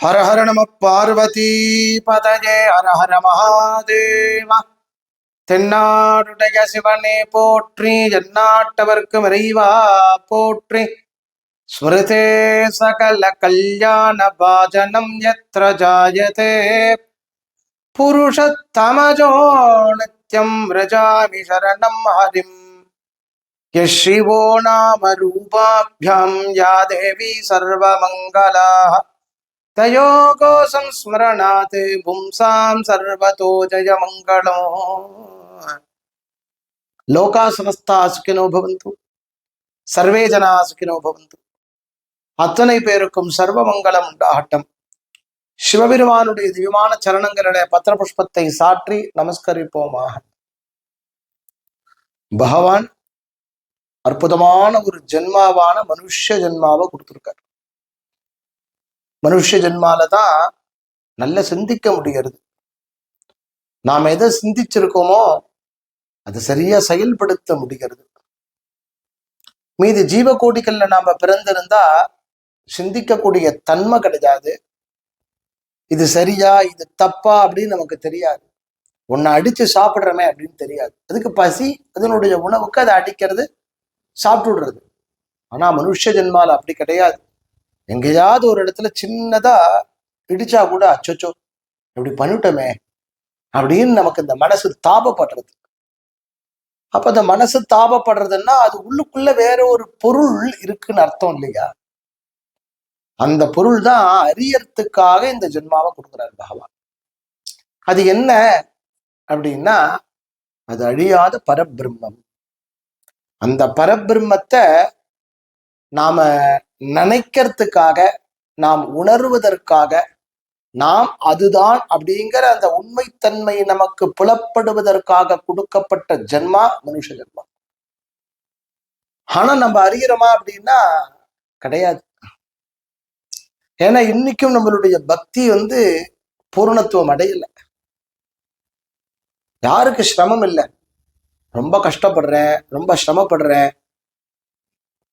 ஹர ஹர நம பார்வதி பதஜே ஹர ஹர மகாதேவா தென்னாடுடைய சிவனே போற்றி எந்நாட்டவர்க்கும் இறைவா போற்றி. ஸ்மிருதே சகல கல்யாண பாஜனம் எத்திர ஜாயதே. புருஷத்தமஜோ நித்யம் ரஜாமி சரணம் ஹரிம். யஸ்ரிவோ நாம ரூபாபியம் யா தேவி சர்வமங்கலாக தயோகோ சம்ஸ்மரணாத் பும்சாம் சர்வதோ ஜய மங்களோ லோகா சமஸ்தா சுக்கினோ பவந்து சர்வே ஜனா சுக்கினோ பவந்து அத்தனை பேருக்கும் சர்வ மங்களம் உண்டாகட்டம். சிவபெருமானுடைய திவ்யமான சரணங்களிலே பத்திர புஷ்பத்தை சாற்றி நமஸ்கரிப்போமாக. பகவான் அற்புதமான ஒரு ஜென்மாவான மனுஷ ஜென்மாவை கொடுத்துருக்கார். மனுஷ ஜென்மால தான் நல்ல சிந்திக்க முடிகிறது. நாம் எதை சிந்திச்சிருக்கோமோ அது சரியா செயல்படுத்த முடிகிறது. மீதி ஜீவகோடிகள்ல நாம பிறந்திருந்தா சிந்திக்கக்கூடிய தன்மை கிடையாது. இது சரியா இது தப்பா அப்படின்னு நமக்கு தெரியாது. உன்னை அடிச்சு சாப்பிடுறமே அப்படின்னு தெரியாது. அதுக்கு பசி அதனுடைய உணவுக்கு அதை அடிக்கிறது சாப்பிட்டுடுறது. ஆனா மனுஷ ஜென்மால அப்படி கிடையாது. எங்கேயாவது ஒரு இடத்துல சின்னதா இடிச்சா கூட அச்சோச்சோ இப்படி பண்ணிட்டோமே அப்படின்னு நமக்கு இந்த மனசு தாபப்படுறது. அப்ப அந்த மனசு தாபப்படுறதுன்னா அது உள்ளுக்குள்ள வேற ஒரு பொருள் இருக்குன்னு அர்த்தம் இல்லையா? அந்த பொருள் தான் அறியறதுக்காக இந்த ஜென்மாவை கொடுக்குறாரு பகவான். அது என்ன அப்படின்னா அது அழியாத பரபிரம்மம். அந்த பரபிரம்மத்தை நாம நினைக்கிறதுக்காக நாம் உணர்வதற்காக நாம் அதுதான் அப்படிங்கிற அந்த உண்மைத்தன்மை நமக்கு புலப்படுவதற்காக கொடுக்கப்பட்ட ஜென்மா மனுஷ ஜென்மா. ஆனா நம்ம அறிகிறோமா அப்படின்னா கிடையாது. ஏன்னா இன்னைக்கும் நம்மளுடைய பக்தி வந்து பூர்ணத்துவம் அடையல. யாருக்கு சிரமம் இல்லை. ரொம்ப கஷ்டப்படுறேன் ரொம்ப சிரமப்படுறேன்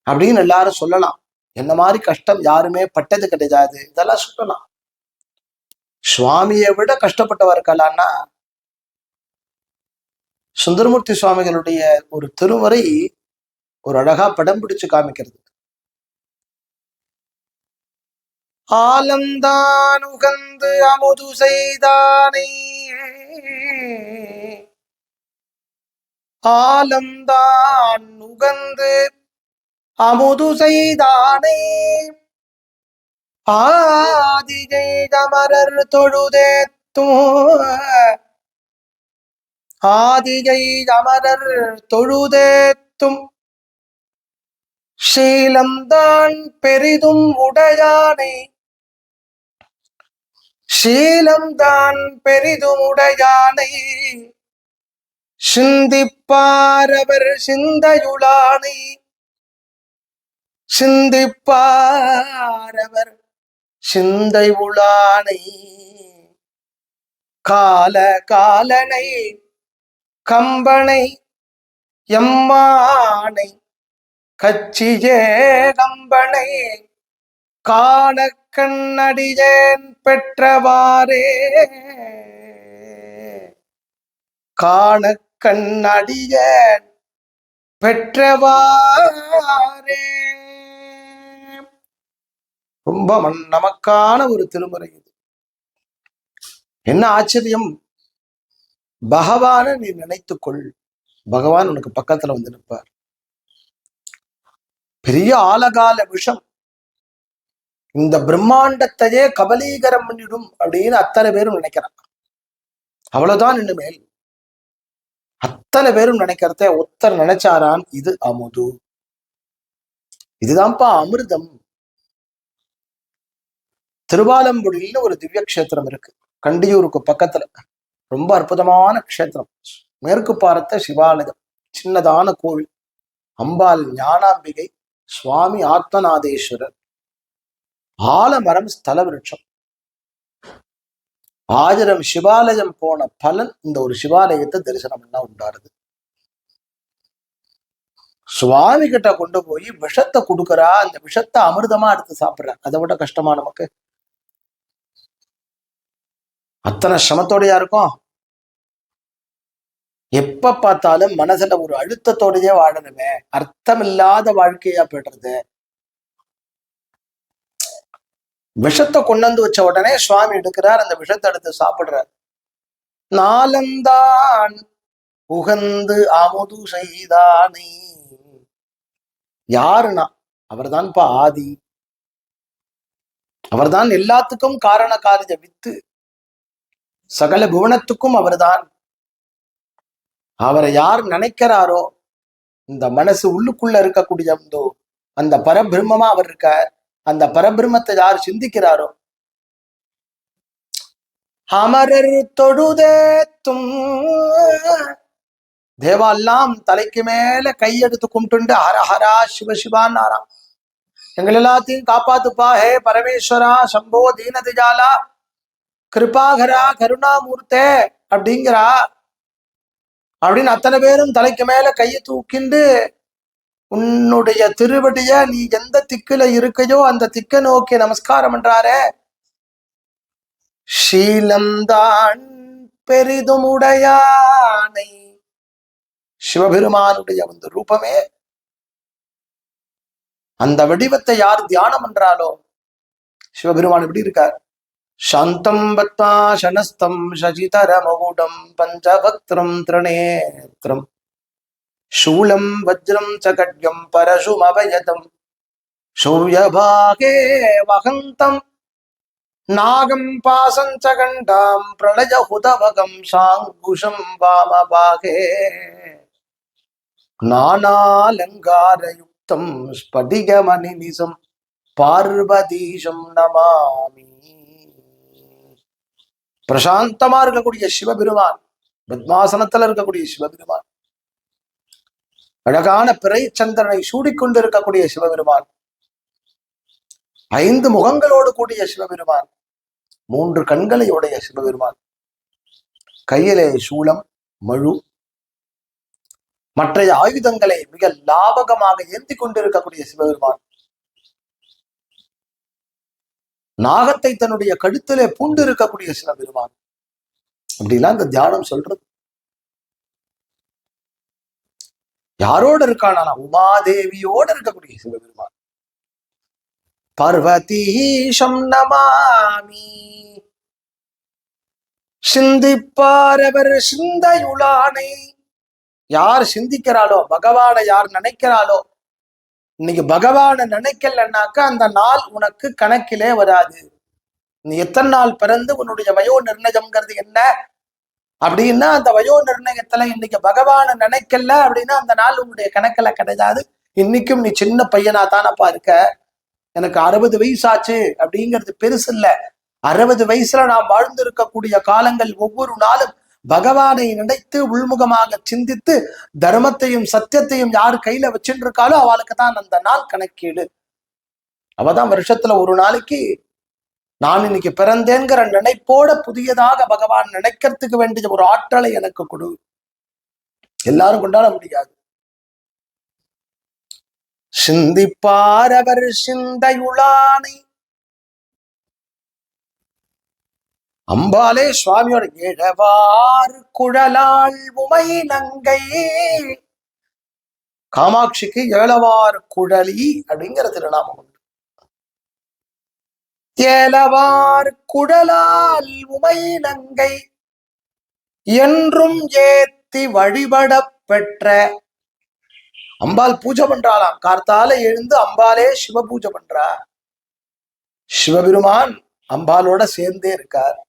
அப்படின்னு எல்லாரும் சொல்லலாம். என்ன மாதிரி கஷ்டம் யாருமே பட்டது கிடையாது. இதெல்லாம் சொல்லலாம் சுவாமியை விட கஷ்டப்பட்டவர் இருக்கலாம்னா சுந்தரமூர்த்தி சுவாமிகளுடைய ஒரு திருமுறை ஒரு அழகா படம் பிடிச்சு காமிக்கிறது. ஆலந்தான் உகந்து அமுது செய்தானே ஆலந்தான் உகந்து அமுது செய்தானே ஆதிஜை அமரர் தொழுதேத்தும். ஆதிஜை அமரர் தொழுதேத்தும். ஷீலம்தான் பெரிதும் உடையானை. ஷீலம்தான் பெரிதும் உடையானை. சிந்திப்பாரவர் சிந்தையுளானை. சிந்திப்பாரவர் சிந்தை உளானை கால காலனை கம்பனை எம்மானை கச்சியே கம்பனை காண கண்ணடியேன் பெற்றவாரே காண கண்ணடியேன் பெற்றவாரே ரொம்ப மன் நமக்கான ஒரு திருமுறை இது. என்ன ஆச்சரியம்? பகவான நீ நினைத்துக்கொள். பகவான் உனக்கு பக்கத்துல வந்து நிற்பார் பெரிய ஆலகால விஷம். இந்த பிரம்மாண்டத்தையே கபலீகரம் பண்ணிடும் அப்படின்னு அத்தனை பேரும் நினைக்கிறான். அவ்வளவுதான் இனிமேல். அத்தனை பேரும் நினைக்கிறத ஒத்தர் நினைச்சாராம் இது அமுது. இதுதான்ப்பா அமிர்தம். திருவாலம்புடியில் ஒரு திவ்ய கஷேத்திரம் இருக்கு. கண்டியூருக்கு பக்கத்துல. ரொம்ப அற்புதமான க்ஷேத்திரம். மேற்கு பார்த்த சிவாலயம். சின்னதான கோவில். அம்பாள் ஞானாம்பிகை சுவாமி ஆத்மநாதேஸ்வரர். ஆலமரம் ஸ்தல விருட்சம். ஆயிரம் சிவாலயம் போன பலன் இந்த ஒரு சிவாலயத்தை தரிசனம் பண்ணா உண்டாருது. சுவாமி கிட்ட கொண்டு போய் விஷத்தை கொடுக்குறா அந்த விஷத்தை அமிர்தமா எடுத்து சாப்பிடுறா. அதை விட கஷ்டமா நமக்கு. அத்தனை சிரமத்தோடையா இருக்கும்? எப்ப பார்த்தாலும் மனசுல ஒரு அழுத்தத்தோடயே வாழணுமே. அர்த்தமில்லாத வாழ்க்கையா போயிடுறது. விஷத்தை கொண்டு வந்து வச்ச உடனே சுவாமி எடுக்கிறார் அந்த விஷத்தை எடுத்து சாப்பிடுறார். நாலந்தான் உகந்து அமுது செய்தானே. யாருனா அவர்தான்ப்பா ஆதி. அவர்தான் எல்லாத்துக்கும் காரண காரிய வித்து. சகல புவனத்துக்கும் அவர்தான். அவரை யார் நினைக்கிறாரோ இந்த மனசு உள்ளுக்குள்ள இருக்கக்கூடிய அந்த அந்த பரபிரம்மமா அவர் இருக்க அந்த பரபிரம்மத்தை யார் சிந்திக்கிறாரோ அமரர் தொழுதேத்தும் தேவாலாம் தலைக்கு மேல கையெடுத்து கும்பிட்டு ஹரஹரா சிவசிவான் ஆறாம் எங்கள் எல்லாத்தையும் காப்பாத்துப்பா ஹே பரமேஸ்வரா சம்போ தீனதிஜாலா. கிருபாகரா கருணாமூர்த்தே அப்படிங்கிறா. அப்படின்னு அத்தனை பேரும் தலைக்கு மேல கையை தூக்கிண்டு உன்னுடைய திருவடிய நீ எந்த திக்குல இருக்கையோ அந்த திக்க நோக்கி நமஸ்காரம் பண்றாரே. ஷீலம்தான் பெரிதுமுடையானை சிவபெருமானுடைய அந்த ரூபமே. அந்த வடிவத்தை யார் தியானம் பண்றாலோ சிவபெருமான் எப்படி இருக்கார். शान्तं वत्ताशनस्तं शशितरमगुडं पञ्चवक्त्रं त्रिनेत्रम् शूलं वज्रं च खड्गं परशुमवयतं शूर्यभागे वहन्तं नागं पासं च गण्डां प्रलयहुतवगं साङ्कुशं वामभागे नानालङ्कारयुक्तं स्फटिकमनिनिशं पार्वतीशं नमामि பிரசாந்தமா இருக்கக்கூடிய சிவபெருமான் பத்மாசனத்துல இருக்கக்கூடிய சிவபெருமான் அழகான பிறை சந்திரனை சூடிக்கொண்டிருக்கக்கூடிய சிவபெருமான் ஐந்து முகங்களோடு கூடிய சிவபெருமான் மூன்று கண்களை உடைய சிவபெருமான் கையிலே சூலம் மழு மற்ற ஆயுதங்களை மிக லாபகமாக ஏந்தி கொண்டிருக்கக்கூடிய சிவபெருமான் நாகத்தை தன்னுடைய கழுத்திலே பூண்டு இருக்கக்கூடிய சிவபெருமான் அப்படிலாம் இந்த தியானம் சொல்றது. யாரோட இருக்கானா உமாதேவியோட இருக்கக்கூடிய சிவபெருமான் பர்வதீஷம் நமாமி. சிந்திப்பாரவர் சிந்தையுளானை. யார் சிந்திக்கிறாளோ? பகவானை யார் நினைக்கிறாளோ? இன்னைக்கு பகவானை நினைக்கலன்னாக்கா அந்த நாள் உனக்கு கணக்கிலே வராது. நீ எத்தனை நாள் பிறந்து உன்னுடைய வயோ நிர்ணயம்ங்கிறது என்ன? அப்படின்னா அந்த வயோ நிர்ணயத்துல இன்னைக்கு பகவானை நினைக்கல அப்படின்னா அந்த நாள் உன்னுடைய கணக்கில் கிடையாது. இன்னைக்கும் நீ சின்ன பையனா தானப்பா இருக்க? எனக்கு அறுபது வயசாச்சு அப்படிங்கிறது பெருசு இல்ல. அறுபது வயசுல நாம் வாழ்ந்திருக்கக்கூடிய காலங்கள் ஒவ்வொரு நாளும் பகவானை நினைத்து உள்முகமாக சிந்தித்து தர்மத்தையும் சத்தியத்தையும் யார் கையில வச்சுட்டு இருக்காளோ அவளுக்கு தான் அந்த நாள் கணக்கீடு. அவதான் வருஷத்துல ஒரு நாளைக்கு நான் இன்னைக்கு பிறந்தேங்கிற நினைப்போட புதியதாக பகவான் நினைக்கிறதுக்கு வேண்டிய ஒரு ஆற்றலை எனக்கு கொடு. எல்லாரும் கொண்டாட முடியாது. சிந்திப்பார் அவர் சிந்தையுளானை அம்பாலே சுவாமியோட இழவார் குழலாள் உமை நங்கை. காமாட்சிக்கு ஏழவார் குழலி அப்படிங்கிற திருநாமம் உண்டு. ஏலவார் குழலால் உமை நங்கை. என்றும் ஏத்தி வழிபட பெற்ற. அம்பாள் பூஜை பண்றாளாம். கார்த்தால எழுந்து அம்பாலே சிவ பூஜை பண்றா. சிவபெருமான் அம்பாலோட சேர்ந்தே இருக்கார்.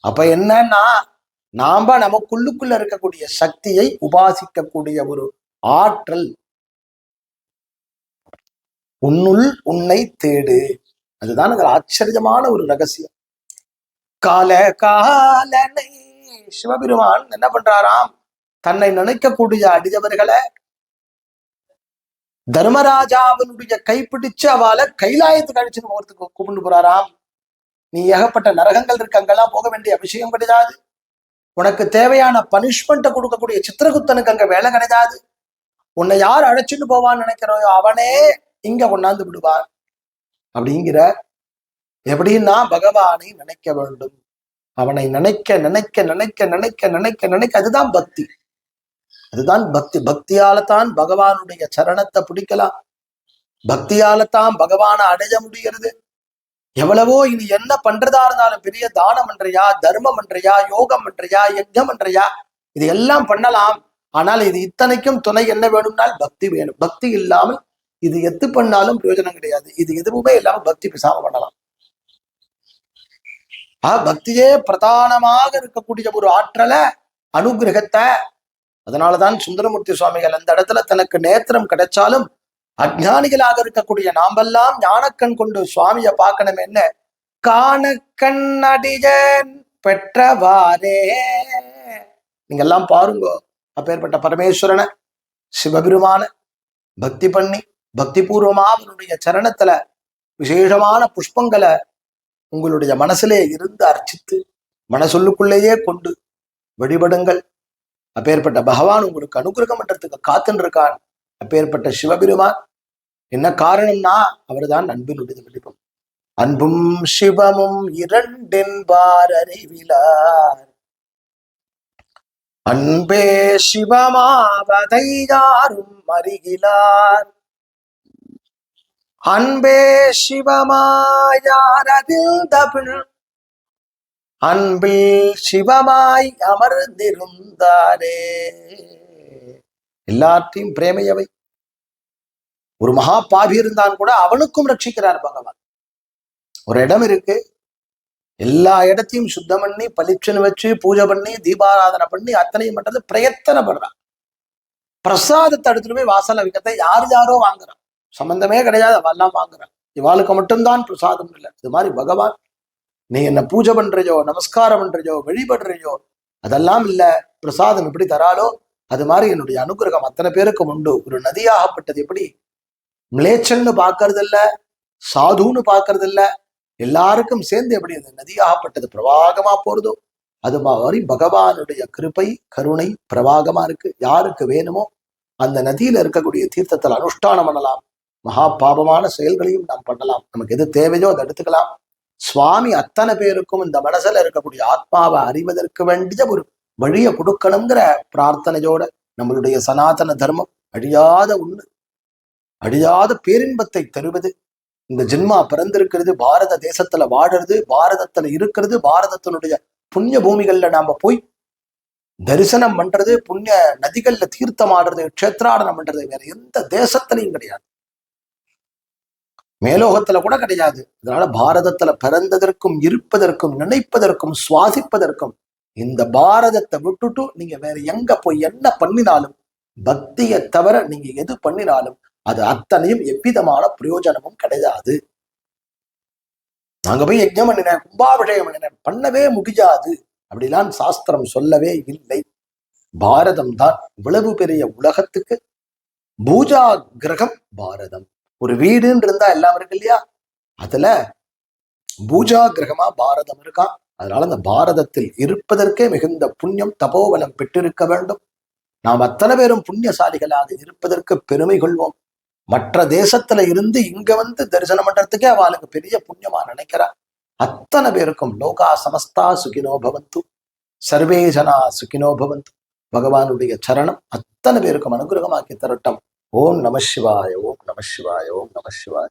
அப்ப என்னன்னா நாம நமக்குள்ளுக்குள்ள இருக்கக்கூடிய சக்தியை உபாசிக்கக்கூடிய ஒரு ஆற்றல். உன்னுள் உன்னை தேடு. அதுதான் அதில் ஆச்சரியமான ஒரு ரகசியம். கால காலனை சிவபெருமான் என்ன பண்றாராம்? தன்னை நினைக்கக்கூடிய அடியவர்களை தர்மராஜாவினுடைய கைப்பிடிச்சு அவளை கைலாயத்துக்கு அழிச்சுன்னு போகிறதுக்கு கூப்பிட்டு போறாராம். நீ ஏகப்பட்ட நரகங்கள் இருக்கு அங்கெல்லாம் போக வேண்டிய விஷயம் கிடையாது. உனக்கு தேவையான பனிஷ்மெண்ட்டை கொடுக்கக்கூடிய சித்திரகுத்தனுக்கு அங்க வேலை கிடையாது. உன்னை யார் அழைச்சிட்டு போவான்னு நினைக்கிறோயோ அவனே இங்க கொண்டாந்து விடுவான். அப்படிங்கிற எப்படின்னா பகவானை நினைக்க வேண்டும். அவனை நினைக்க நினைக்க நினைக்க நினைக்க நினைக்க நினைக்க அதுதான் பக்தி. அதுதான் பக்தி. பக்தியால தான் பகவானுடைய சரணத்தை பிடிக்கலாம். பக்தியால தான் பகவானை அடைய முடிகிறது. எவ்வளவோ இனி என்ன பண்றதா இருந்தாலும் பெரிய தானம் பண்றியா தர்மம் பண்றியா யோகம் பண்றியா யஜ்ஞம் பண்றியா? இது எல்லாம் பண்ணலாம். ஆனால் இது இத்தனைக்கும் துணை என்ன வேணும்னால் பக்தி வேணும். பக்தி இல்லாமல் இது எத்து பண்ணாலும் பிரயோஜனம் கிடையாது. இது எதுவுமே இல்லாம பக்தி பிசாம பண்ணலாம். ஆ பக்தியே பிரதானமாக இருக்கக்கூடிய ஒரு ஆற்றலை அனுகிரகத்தை அதனாலதான் சுந்தரமூர்த்தி சுவாமிகள் அந்த இடத்துல தனக்கு நேத்திரம் கிடைச்சாலும் அஜானிகளாக இருக்கக்கூடிய நாமெல்லாம் ஞானக்கண் கொண்டு சுவாமிய பார்க்கணும் என்ன? காணக்கண் அடியன் பெற்றவாரே நீங்க எல்லாம் பாருங்க. அப்பேற்பட்ட பரமேஸ்வரனை சிவபெருமான பக்தி பண்ணி பக்தி பூர்வமா அவருடைய சரணத்துல விசேஷமான புஷ்பங்களை உங்களுடைய மனசுலே இருந்து அர்ச்சித்து மனசொல்லுக்குள்ளேயே கொண்டு வழிபடுங்கள். அப்பேற்பட்ட பகவான் உங்களுக்கு அனுகிரகம் பண்றதுக்கு காத்துன்னு இருக்கான். அப்பேற்பட்ட சிவபெருமான். என்ன காரணம்னா அவர்தான் அன்பினுடைய வெளிப்பம் அன்பும் சிவமும் இரண்டென்பார் அறிவிலார். அன்பே சிவமாவதை யாரும் அருகிலார் அன்பே சிவமாயாரதில் தபிழ் அன்பில் சிவமாய் அமர்ந்திருந்தாரே. எல்லாத்தையும் பிரேமையவை ஒரு மகா பாவி இருந்தான் கூட அவனுக்கும் ரட்சிக்கிறார் பகவான். ஒரு இடம் இருக்கு. எல்லா இடத்தையும் சுத்தம் பண்ணி பளிச்சுன்னு வச்சு பூஜை பண்ணி தீபாராதனை பண்ணி அத்தனையும் பண்றது பிரயத்தனப்படுறான். பிரசாதத்தை எடுத்துட்டு போய் வாசல வைக்கத்தை யார் யாரோ வாங்குறான். சம்பந்தமே கிடையாது அவெல்லாம் வாங்குறான். இவாளுக்கு மட்டும்தான் பிரசாதம் இல்லை. இது மாதிரி பகவான் நீ என்ன பூஜை பண்றையோ நமஸ்காரம் பண்றையோ வழிபடுறையோ அதெல்லாம் இல்ல. பிரசாதம் எப்படி தராலோ அது மாதிரி என்னுடைய அனுகிரகம் அத்தனை பேருக்கும் உண்டு. ஒரு நதியாகப்பட்டது எப்படி? மிளேச்சல்னு பார்க்கறது இல்ல சாதுன்னு பார்க்கறது இல்ல எல்லாருக்கும் சேர்ந்து எப்படி அந்த நதியாகப்பட்டது பிரவாகமா போறதோ அது மாதிரி பகவானுடைய கிருபை கருணை பிரவாகமா இருக்கு. யாருக்கு வேணுமோ அந்த நதியில இருக்கக்கூடிய தீர்த்தத்தில் அனுஷ்டானம் பண்ணலாம். மகா பாபமான செயல்களையும் நாம் பண்ணலாம். நமக்கு எது தேவையோ அதை எடுத்துக்கலாம். சுவாமி அத்தனை பேருக்கும் இந்த மனசுல இருக்கக்கூடிய ஆத்மாவை அறிவதற்கு வேண்டிய ஒரு வழியை கொடுக்கணுங்கிற பிரார்த்தனையோட நம்மளுடைய சனாதன தர்மம் அழியாத ஒண்ணு. அழியாத பேரின்பத்தை தருவது. இந்த ஜென்மா பிறந்திருக்கிறது பாரத தேசத்துல வாடுறது பாரதத்துல இருக்கிறது பாரதத்தினுடைய புண்ணிய பூமிகள்ல நாம போய் தரிசனம் பண்றது புண்ணிய நதிகள்ல தீர்த்தம் ஆடுறது க்ஷேத்ராடனம் பண்றது வேற எந்த தேசத்திலையும் கிடையாது. மேலோகத்துல கூட கிடையாது. அதனால பாரதத்துல பிறந்ததற்கும் இருப்பதற்கும் நினைப்பதற்கும் சுவாசிப்பதற்கும் இந்த பாரதத்தை விட்டுட்டு நீங்க வேற எங்க போய் என்ன பண்ணினாலும் பக்தியை தவிர நீங்க எது பண்ணினாலும் அது அத்தனையும் எவ்விதமான பிரயோஜனமும் கிடையாது. நாங்க போய் யஜ்ஞம் பண்ணினேன் கும்பாபிஷேகம் பண்ணினேன் பண்ணவே முடியாது. அப்படிலாம் சாஸ்திரம் சொல்லவே இல்லை. பாரதம் தான் இவ்வளவு பெரிய உலகத்துக்கு பூஜா கிரகம் பாரதம். ஒரு வீடுன்னு இருந்தா எல்லாம் இருக்கு இல்லையா? அதுல பூஜா கிரகமா பாரதம் இருக்கான் அதனால அந்த பாரதத்தில் இருப்பதற்கே மிகுந்த புண்ணியம் தபோபலம் பெற்றிருக்க வேண்டும். நாம் அத்தனை பேரும் புண்ணியசாலிகளாக இருப்பதற்கு பெருமை கொள்வோம். மற்ற தேசத்துல இருந்து இங்க வந்து தரிசனம் பண்றதுக்கே அவளுக்கு பெரிய புண்ணியமா நினைக்கிறா. அத்தனை பேருக்கும் லோகா சமஸ்தா சுகினோ பவந்து. சர்வே ஜனா சுகினோ பவந்து. பகவானுடைய சரணம் அத்தனை பேருக்கும் அனுகிரகமாக்கி தரட்டும். ஓம் நம சிவாய ஓம் நம சிவாய ஓம் நம சிவாய.